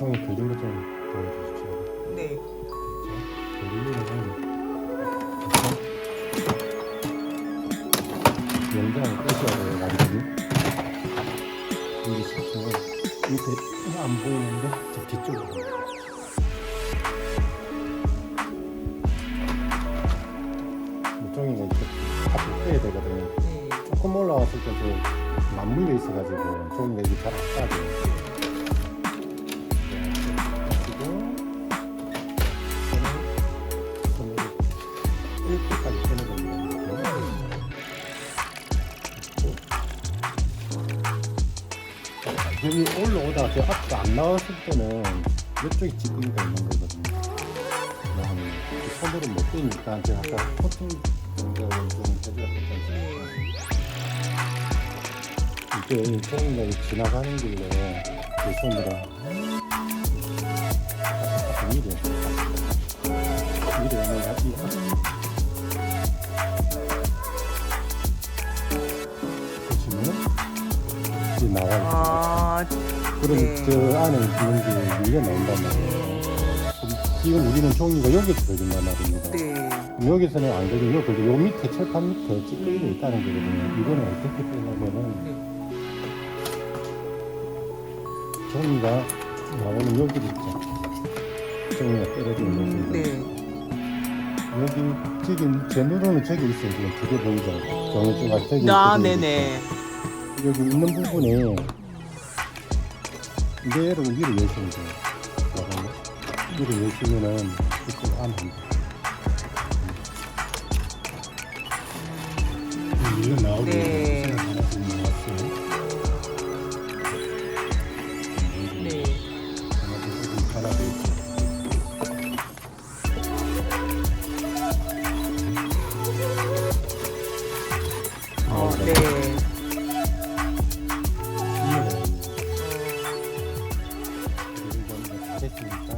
걸린 거좀 보여주십시오. 네. 걸리면 연장을 끄셔야 돼요, 완전히. 이게 시키면 밑에 안 보이는데 저 뒤쪽으로 보여요. 이 종이가 이렇게 앞으로 빼야 되거든요. 네. 조금 올라왔을 때도 맞물려 있어가지고 종이가 이게 잘안 빠져요. 여기 올라오다가 저 앞에 안 나왔을 때는 이쪽에 찌꺼기가 있는 거거든요. 뭐 한, 손으로 못 빼니까 제가 아까 코팅 정도를 좀 않습니까? 이게 종이가 지나가는 길에 그 손으로 아까 미리 미리 오면 이 나와요. 아, 그럼 네. 저 안에 있는 게 밀려 나온단 말이에요. 이걸 우리는 종이가 여기서 걸린단 말입니다. 네. 여기서는 안 걸리고 걸리고 요 밑에 철판 밑에 찌꺼기가 있다는 거거든요. 이거는 어떻게 빼냐면은 네. 종이가 나오는 여기 있죠. 종이가 떨어지는 곳인데 네. 여기 지금 제 눈으로는 저기 있어요. 지금 두개 보이죠. 종이 쪽가 저기 아, 있고 저기 네네. 있고. 여기 있는 부분에 이대로 위로 여시면 돼요. 봐봐요. 위로 여시면은 이쪽 안 합니다. 음, 이거 나오고 네. 있는 하나 지금 나왔어요. 네. 하나 지금 하나 더 있죠. 어, 아, 네. Kesinlikle.